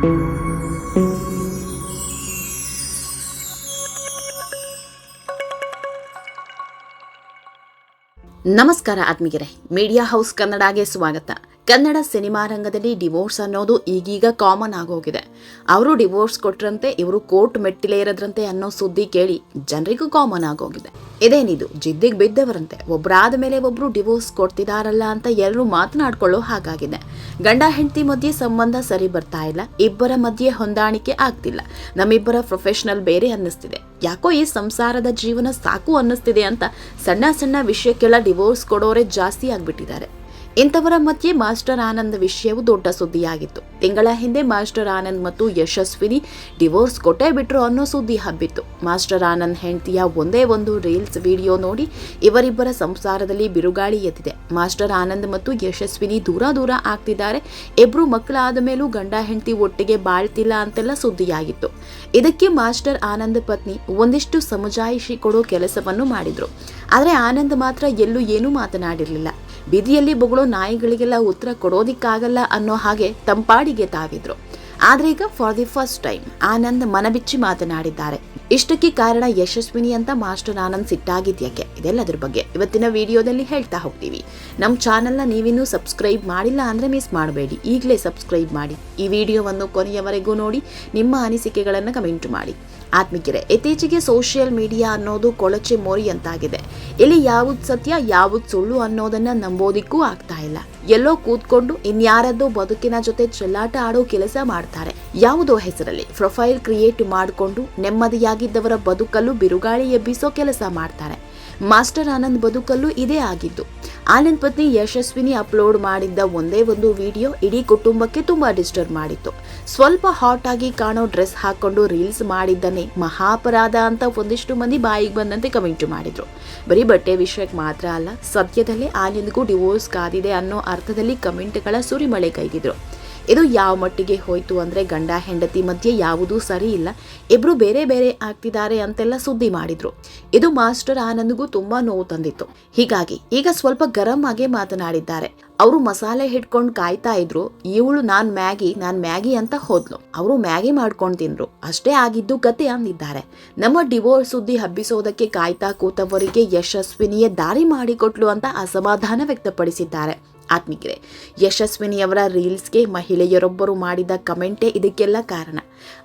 ನಮಸ್ಕಾರ ಆತ್ಮೀಗೆರೆ media house ಕನ್ನಡಗೆ ಸ್ವಾಗತ. Kannada cinema ರಂಗದಲ್ಲಿ ಡಿವೋರ್ಸ್ ಅನ್ನೋದು ಈಗೀಗ ಕಾಮನ್ ಆಗೋಗಿದೆ. ಅವರು ಡಿವೋರ್ಸ್ ಕೊಟ್ರಂತೆ, ಇವರು ಕೋರ್ಟ್ ಮೆಟ್ಟಿಲೇರದ್ರಂತೆ ಅನ್ನೋ ಸುದ್ದಿ ಕೇಳಿ ಜನರಿಗೂ ಕಾಮನ್ ಆಗೋಗಿದೆ. ಇದೇನಿದು? ಜಿದ್ದಿಗೆ ಬಿದ್ದವರಂತೆ. ಒಬ್ರಾದ ಮೇಲೆ ಒಬ್ರು ಡಿವೋರ್ಸ್ ಕೊಡ್ತಿದಾರಲ್ಲ ಅಂತ ಎಲ್ಲರೂ ಮಾತನಾಡ್ಕೊಳ್ಳೋ ಹಾಗಾಗಿದೆ. ಗಂಡ, ಹೆಂಡತಿ ಮಧ್ಯೆ ಸಂಬಂಧ ಸರಿ ಬರ್ತಾ ಇಲ್ಲ. ಇಬ್ಬರ ಮಧ್ಯೆ ಹೊಂದಾಣಿಕೆ ಆಗ್ತಿಲ್ಲ. ನಮ್ಮಿಬ್ಬರ ಪ್ರೊಫೆಷನಲ್ ಬೇರೆ ಅನ್ನಿಸ್ತಿದೆ. ಯಾಕೋ ಈ ಸಂಸಾರದ ಜೀವನ ಸಾಕು ಅನ್ನಿಸ್ತಿದೆ ಅಂತ ಸಣ್ಣ ಸಣ್ಣ ವಿಷಯಕ್ಕೆಲ್ಲ ಡಿವೋರ್ಸ್ ಕೊಡೋರೆ ಜಾಸ್ತಿ ಆಗ್ಬಿಟ್ಟಿದ್ದಾರೆ. ಇಂಥವರ ಮಧ್ಯೆ ಮಾಸ್ಟರ್ ಆನಂದ್ ವಿಷಯವು ದೊಡ್ಡ ಸುದ್ದಿಯಾಗಿತ್ತು. ತಿಂಗಳ ಹಿಂದೆ ಮಾಸ್ಟರ್ ಆನಂದ್ ಮತ್ತು ಯಶಸ್ವಿನಿ ಡಿವೋರ್ಸ್ ಕೊಟ್ಟೇ ಬಿಟ್ರು ಅನ್ನೋ ಸುದ್ದಿ ಹಬ್ಬಿತ್ತು. ಮಾಸ್ಟರ್ ಆನಂದ್ ಹೆಂಡತಿಯ ಒಂದೇ ಒಂದು ರೀಲ್ಸ್ ವಿಡಿಯೋ ನೋಡಿ ಇವರಿಬ್ಬರ ಸಂಸಾರದಲ್ಲಿ ಬಿರುಗಾಳಿ ಎತ್ತಿದೆ ಮಾಸ್ಟರ್ ಆನಂದ್ ಮತ್ತು ಯಶಸ್ವಿನಿ ದೂರ ದೂರ ಆಗ್ತಿದ್ದಾರೆ. ಇಬ್ರು ಮಕ್ಕಳಾದ ಮೇಲೂ ಗಂಡ ಹೆಂಡತಿ ಒಟ್ಟಿಗೆ ಬಾಳ್ತಿಲ್ಲ ಅಂತೆಲ್ಲ ಸುದ್ದಿಯಾಗಿತ್ತು. ಇದಕ್ಕೆ ಮಾಸ್ಟರ್ ಆನಂದ್ ಪತ್ನಿ ಒಂದಿಷ್ಟು ಸಮಜಾಯಿಷಿ ಕೊಡೋ ಕೆಲಸವನ್ನು ಮಾಡಿದ್ರು. ಆದರೆ ಆನಂದ್ ಮಾತ್ರ ಎಲ್ಲೂ ಏನೂ ಮಾತನಾಡಿರಲಿಲ್ಲ. ಬೀದಿಯಲ್ಲಿ ಬೊಗಳೋ ನಾಯಿಗಳಿಗೆಲ್ಲ ಉತ್ತರ ಕೊಡೋದಿಕ್ಕಾಗಲ್ಲ ಅನ್ನೋ ಹಾಗೆ ತಂಪಾಡಿಗೆ ತಾವಿದ್ರು. ಆದ್ರೆ ಈಗ for the first time Anand ಮನಬಿಚ್ಚಿ ಮಾತನಾಡಿದ್ದಾರೆ. ಇಷ್ಟಕ್ಕೆ ಕಾರಣ ಯಶಸ್ವಿನಿ ಅಂತ ಮಾಸ್ಟರ್ ಆನಂದ್ ಸಿಟ್ಟಾಗಿದ್ಯಾಕೆ ಇದೆಲ್ಲದ್ರ ಬಗ್ಗೆ ಇವತ್ತಿನ ವಿಡಿಯೋದಲ್ಲಿ ಹೇಳ್ತಾ ಹೋಗ್ತೀವಿ. ನಮ್ಮ ಚಾನೆಲ್ನ ನೀವಿನ್ನೂ ಸಬ್ಸ್ಕ್ರೈಬ್ ಮಾಡಿಲ್ಲ ಅಂದ್ರೆ ಮಿಸ್ ಮಾಡಬೇಡಿ. ಈಗಲೇ ಸಬ್ಸ್ಕ್ರೈಬ್ ಮಾಡಿ. ಈ ವಿಡಿಯೋವನ್ನು ಕೊನೆಯವರೆಗೂ ನೋಡಿ, ನಿಮ್ಮ ಅನಿಸಿಕೆಗಳನ್ನು ಕಮೆಂಟ್ ಮಾಡಿ. ಆತ್ಮಿಕರೆ, ಇತ್ತೀಚೆಗೆ ಸೋಷಿಯಲ್ ಮೀಡಿಯಾ ಅನ್ನೋದು ಕೊಳಚೆ ಮೋರಿ ಅಂತಾಗಿದೆ. ಇಲ್ಲಿ ಯಾವುದು ಸತ್ಯ, ಯಾವುದು ಸುಳ್ಳು ಅನ್ನೋದನ್ನ ನಂಬೋದಿಕ್ಕೂ ಆಗ್ತಾ ಇಲ್ಲ. ಎಲ್ಲೋ ಕೂತ್ಕೊಂಡು ಇನ್ಯಾರದ್ದು ಬದುಕಿನ ಜೊತೆ ಚೆಲ್ಲಾಟ ಆಡೋ ಕೆಲಸ ಮಾಡ್ತಾರೆ. ಯಾವುದೋ ಹೆಸರಲ್ಲಿ ಪ್ರೊಫೈಲ್ ಕ್ರಿಯೇಟ್ ಮಾಡಿಕೊಂಡು ನೆಮ್ಮದಿಯಾಗಿದ್ದವರ ಬದುಕಲ್ಲೂ ಬಿರುಗಾಳಿ ಎಬ್ಬಿಸೋ ಕೆಲಸ ಮಾಡ್ತಾರೆ. ಮಾಸ್ಟರ್ ಆನಂದ್ ಬದುಕಲ್ಲೂ ಇದೇ ಆಗಿದ್ದು. ಆನಂದ್ ಪತ್ನಿ ಯಶಸ್ವಿನಿ ಅಪ್ಲೋಡ್ ಮಾಡಿದ್ದ ಒಂದೇ ಒಂದು ವಿಡಿಯೋ ಇಡೀ ಕುಟುಂಬಕ್ಕೆ ತುಂಬಾ ಡಿಸ್ಟರ್ಬ್ ಮಾಡಿತ್ತು. ಸ್ವಲ್ಪ ಹಾಟ್ ಆಗಿ ಕಾಣೋ ಡ್ರೆಸ್ ಹಾಕೊಂಡು ರೀಲ್ಸ್ ಮಾಡಿದ್ದಾನೆ ಮಹಾಪರಾಧ ಅಂತ ಒಂದಿಷ್ಟು ಮಂದಿ ಬಾಯಿಗೆ ಬಂದಂತೆ ಕಮೆಂಟ್ ಮಾಡಿದ್ರು. ಬರೀ ಬಟ್ಟೆ ವಿಷಯಕ್ಕೆ ಮಾತ್ರ ಅಲ್ಲ, ಸದ್ಯದಲ್ಲೇ ಆನಂದ್ಗೂ ಡಿವೋರ್ಸ್ ಕಾದಿದೆ ಅನ್ನೋ ಅರ್ಥದಲ್ಲಿ ಕಮೆಂಟ್ಗಳ ಸುರಿಮಳೆ ಕೈಗಿದ್ರು ಇದು ಯಾವ ಮಟ್ಟಿಗೆ ಹೋಯಿತು ಅಂದರೆ ಗಂಡ, ಹೆಂಡತಿ ಮಧ್ಯೆ ಯಾವುದೂ ಸರಿ ಇಲ್ಲ. ಇಬ್ಬರು ಬೇರೆ ಬೇರೆ ಆಗ್ತಿದ್ದಾರೆ ಅಂತೆಲ್ಲ ಸುದ್ದಿ ಮಾಡಿದರು. ಇದು ಮಾಸ್ಟರ್ ಆನಂದ್ಗೂ ತುಂಬ ನೋವು ತಂದಿತ್ತು. ಹೀಗಾಗಿ ಈಗ ಸ್ವಲ್ಪ ಗರಂ ಆಗಿ ಮಾತನಾಡಿದ್ದಾರೆ. ಅವರು ಮಸಾಲೆ ಹಿಡ್ಕೊಂಡು ಕಾಯ್ತಾ ಇದ್ರು. ಇವಳು ನಾನ್ ಮ್ಯಾಗಿ ನಾನ್ ಮ್ಯಾಗಿ ಅಂತ ಹೋದ್ಲು. ಅವರು ಮ್ಯಾಗಿ ಮಾಡ್ಕೊಂಡು ತಿಂದ್ರು. ಅಷ್ಟೇ ಆಗಿದ್ದು ಕತೆ ಅಂದಿದ್ದಾರೆ. ನಮ್ಮ ಡಿವೋರ್ಸ್ ಸುದ್ದಿ ಹಬ್ಬಿಸೋದಕ್ಕೆ ಕಾಯ್ತಾ ಕೂತವರಿಗೆ ಯಶಸ್ವಿನಿಯೇ ದಾರಿ ಮಾಡಿಕೊಟ್ಲು ಅಂತ ಅಸಮಾಧಾನ ವ್ಯಕ್ತಪಡಿಸಿದ್ದಾರೆ. ಆತ್ಮಿಕರೆ, ಯಶಸ್ವಿನಿಯವರ ರೀಲ್ಸ್ಗೆ ಮಹಿಳೆಯರೊಬ್ಬರು ಮಾಡಿದ ಕಮೆಂಟೇ ಇದಕ್ಕೆಲ್ಲ ಕಾರಣ.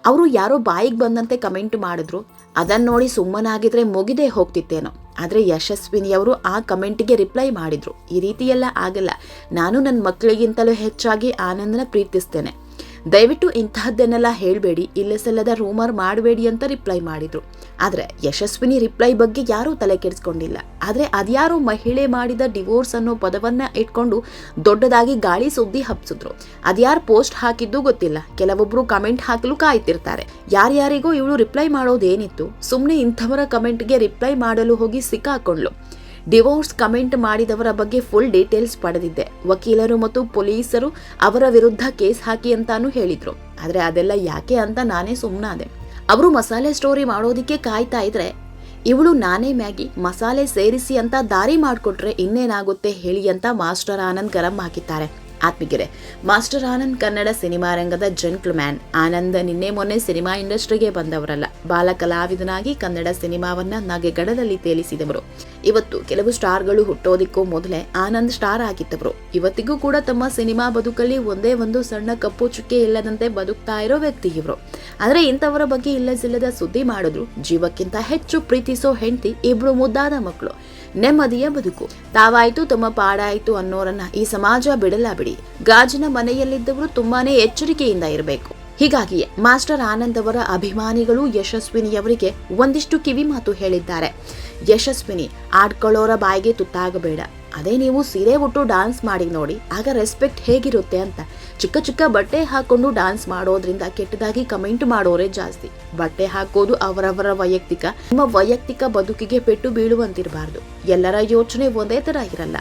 ಅವರು ಯಾರೋ ಬಾಯಿಗೆ ಬಂದಂತೆ ಕಮೆಂಟ್ ಮಾಡಿದ್ರು. ಅದನ್ನು ನೋಡಿ ಸುಮ್ಮನಾಗಿದ್ರೆ ಮುಗಿದೇ ಹೋಗ್ತಿತ್ತೇನೋ. ಆದರೆ ಯಶಸ್ವಿನಿಯವರು ಆ ಕಮೆಂಟ್ಗೆ ರಿಪ್ಲೈ ಮಾಡಿದರು. ಈ ರೀತಿಯೆಲ್ಲ ಆಗಲ್ಲ. ನಾನು ನನ್ನ ಮಕ್ಕಳಿಗಿಂತಲೂ ಹೆಚ್ಚಾಗಿ ಆನಂದನ ಪ್ರೀತಿಸ್ತೇನೆ. ದಯವಿಟ್ಟು ಇಂತಹದ್ದನ್ನೆಲ್ಲ ಹೇಳಬೇಡಿ, ಇಲ್ಲೇ ಸಲ್ಲದ ರೂಮರ್ ಮಾಡಬೇಡಿ ಅಂತ ರಿಪ್ಲೈ ಮಾಡಿದ್ರು. ಆದರೆ ಯಶಸ್ವಿನಿ ರಿಪ್ಲೈ ಬಗ್ಗೆ ಯಾರೂ ತಲೆ ಕೆಡಿಸ್ಕೊಂಡಿಲ್ಲ. ಆದರೆ ಅದ್ಯಾರೋ ಮಹಿಳೆ ಮಾಡಿದ ಡಿವೋರ್ಸ್ ಅನ್ನೋ ಪದವನ್ನ ಇಟ್ಕೊಂಡು ದೊಡ್ಡದಾಗಿ ಗಾಳಿ ಸುದ್ದಿ ಹಬ್ಸಿದ್ರು. ಅದ್ಯಾರು ಪೋಸ್ಟ್ ಹಾಕಿದ್ದು ಗೊತ್ತಿಲ್ಲ. ಕೆಲವೊಬ್ಬರು ಕಮೆಂಟ್ ಹಾಕಲು ಕಾಯ್ತಿರ್ತಾರೆ. ಯಾರ್ಯಾರಿಗೋ ಇವಳು ರಿಪ್ಲೈ ಮಾಡೋದೇನಿತ್ತು. ಸುಮ್ಮನೆ ಇಂಥವರ ಕಮೆಂಟ್ಗೆ ರಿಪ್ಲೈ ಮಾಡಲು ಹೋಗಿ ಸಿಕ್ಕಾಕೊಂಡ್ಲು ಡಿವೋರ್ಸ್ ಕಮೆಂಟ್ ಮಾಡಿದವರ ಬಗ್ಗೆ ಫುಲ್ ಡೀಟೇಲ್ಸ್ ಪಡೆದಿದ್ದೆ. ವಕೀಲರು ಮತ್ತು ಪೊಲೀಸರು ಅವರ ವಿರುದ್ಧ ಕೇಸ್ ಹಾಕಿ ಅಂತಾನು ಹೇಳಿದ್ರು. ಆದರೆ ಅದೆಲ್ಲ ಯಾಕೆ ಅಂತ ನಾನೇ ಸುಮ್ಮನಾದೆ ಅವರು ಮಸಾಲೆ ಸ್ಟೋರಿ ಮಾಡೋದಿಕ್ಕೆ ಕಾಯ್ತಾ ಇದ್ರೆ, ಇವಳು ನಾನೇ ಮ್ಯಾಗಿ, ಮಸಾಲೆ ಸೇರಿಸಿ ಅಂತ ದಾರಿ ಮಾಡಿಕೊಟ್ರೆ ಇನ್ನೇನಾಗುತ್ತೆ ಹೇಳಿ ಅಂತ ಮಾಸ್ಟರ್ ಆನಂದ್ ಗರಂ ಹಾಕಿದ್ದಾರೆ. ಆತ್ಮಿಗೆರೆ ಮಾಸ್ಟರ್ ಆನಂದ್ ಕನ್ನಡ ಸಿನಿಮಾ ರಂಗದ ಮ್ಯಾನ್ ಆನಂದ್ ನಿನ್ನೆ ಮೊನ್ನೆ ಸಿನಿಮಾ ಇಂಡಸ್ಟ್ರಿಗೆ ಬಂದವರಲ್ಲ. ಬಾಲ ಕಲಾವಿದನಾಗಿ ಕನ್ನಡ ಸಿನಿಮಾವನ್ನ ನಗೆಗಡದಲ್ಲಿ ತೇಲಿಸಿದವರು. ಇವತ್ತು ಕೆಲವು ಸ್ಟಾರ್ಗಳು ಹುಟ್ಟೋದಿಕ್ಕೂ ಮೊದಲೇ ಆನಂದ್ ಸ್ಟಾರ್ ಆಗಿದ್ದವರು. ಇವತ್ತಿಗೂ ಕೂಡ ತಮ್ಮ ಸಿನಿಮಾ ಬದುಕಲ್ಲಿ ಒಂದೇ ಒಂದು ಸಣ್ಣ ಕಪ್ಪು ಚುಕ್ಕೆ ಇಲ್ಲದಂತೆ ಬದುಕ್ತಾ ಇರೋ ವ್ಯಕ್ತಿ ಇವರು. ಆದ್ರೆ ಇಂಥವರ ಬಗ್ಗೆ ಇಲ್ಲಸಿಲ್ಲದ ಸುದ್ದಿ ಮಾಡಿದ್ರು. ಜೀವಕ್ಕಿಂತ ಹೆಚ್ಚು ಪ್ರೀತಿಸೋ ಹೆಂಡತಿ ಇಬ್ರು ಮುದ್ದಾದ ಮಕ್ಕಳು. ನೆಮ್ಮದಿಯ ಬದುಕು. ತಾವಾಯ್ತು, ತಮ್ಮ ಪಾಡಾಯ್ತು ಅನ್ನೋರನ್ನ ಈ ಸಮಾಜ ಬಿಡಲ್ಲ ಬಿಡಿ. ಗಾಜಿನ ಮನೆಯಲ್ಲಿದ್ದವರು ತುಂಬಾನೇ ಎಚ್ಚರಿಕೆಯಿಂದ ಇರಬೇಕು. ಹೀಗಾಗಿಯೇ ಮಾಸ್ಟರ್ ಆನಂದ್ ಅವರ ಅಭಿಮಾನಿಗಳು ಯಶಸ್ವಿನಿಯವರಿಗೆ ಒಂದಿಷ್ಟು ಕಿವಿ ಮಾತು ಹೇಳಿದ್ದಾರೆ. ಯಶಸ್ವಿನಿ, ಆಡ್ಕೊಳ್ಳೋರ ಬಾಯಿಗೆ ತುತ್ತಾಗಬೇಡ. ಅದೇ ನೀವು ಸೀರೆ ಉಟ್ಟು ಡಾನ್ಸ್ ಮಾಡಿ ನೋಡಿ, ಆಗ ರೆಸ್ಪೆಕ್ಟ್ ಹೇಗಿರುತ್ತೆ ಅಂತ. ಚಿಕ್ಕ ಚಿಕ್ಕ ಬಟ್ಟೆ ಹಾಕೊಂಡು ಡಾನ್ಸ್ ಮಾಡೋದ್ರಿಂದ ಕೆಟ್ಟದಾಗಿ ಕಮೆಂಟ್ ಮಾಡೋರೇ ಜಾಸ್ತಿ. ಬಟ್ಟೆ ಹಾಕೋದು ಅವರವರ ವೈಯಕ್ತಿಕ. ನಿಮ್ಮ ವೈಯಕ್ತಿಕ ಬದುಕಿಗೆ ಪೆಟ್ಟು ಬೀಳುವಂತಿರಬಾರ್ದು. ಎಲ್ಲರ ಯೋಚನೆ ಒಂದೇ ತರ ಇರಲ್ಲ.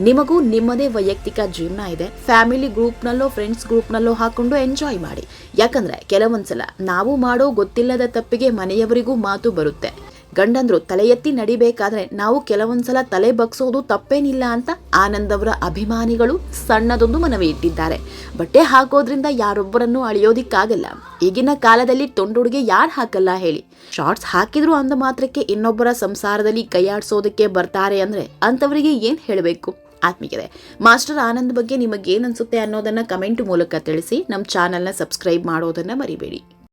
ನಿಮಗೂ ನಿಮ್ಮದೇ ವೈಯಕ್ತಿಕ ಜೀವನ ಇದೆ. ಫ್ಯಾಮಿಲಿ ಗ್ರೂಪ್ನಲ್ಲೋ ಫ್ರೆಂಡ್ಸ್ ಗ್ರೂಪ್ನಲ್ಲೋ ಹಾಕೊಂಡು ಎಂಜಾಯ್ ಮಾಡಿ. ಯಾಕಂದ್ರೆ ಕೆಲವೊಂದ್ಸಲ ನಾವು ಮಾಡೋ ಗೊತ್ತಿಲ್ಲದ ತಪ್ಪಿಗೆ ಮನೆಯವರಿಗೂ ಮಾತು ಬರುತ್ತೆ. ಗಂಡಂದ್ರು ತಲೆ ಎತ್ತಿ ನಡಿಬೇಕಾದ್ರೆ ನಾವು ಕೆಲವೊಂದ್ಸಲ ತಲೆ ಬಗ್ಸೋದು ತಪ್ಪೇನಿಲ್ಲ ಅಂತ ಆನಂದ್ ಅವರ ಅಭಿಮಾನಿಗಳು ಸಣ್ಣದೊಂದು ಮನವಿ ಇಟ್ಟಿದ್ದಾರೆ. ಬಟ್ಟೆ ಹಾಕೋದ್ರಿಂದ ಯಾರೊಬ್ಬರನ್ನು ಅಳಿಯೋದಿಕ್ಕಾಗಲ್ಲ. ಈಗಿನ ಕಾಲದಲ್ಲಿ ತೊಂಡುಡುಗೆ ಯಾರು ಹಾಕಲ್ಲ ಹೇಳಿ. ಶಾರ್ಟ್ಸ್ ಹಾಕಿದ್ರು ಅಂದ ಮಾತ್ರಕ್ಕೆ ಇನ್ನೊಬ್ಬರ ಸಂಸಾರದಲ್ಲಿ ಕೈಯಾಡ್ಸೋದಕ್ಕೆ ಬರ್ತಾರೆ ಅಂದ್ರೆ ಅಂತವರಿಗೆ ಏನ್ ಹೇಳಬೇಕು? ಆತ್ಮೀಯರೇ, ಮಾಸ್ಟರ್ ಆನಂದ್ ಬಗ್ಗೆ ನಿಮಗೇನು ಅನ್ಸುತ್ತೆ ಅನ್ನೋದನ್ನ ಕಮೆಂಟ್ ಮೂಲಕ ತಿಳಿಸಿ ನಮ್ಮ ಚಾನಲ್ನ ಸಬ್ಸ್ಕ್ರೈಬ್ ಮಾಡೋದನ್ನ ಮರಿಬೇಡಿ.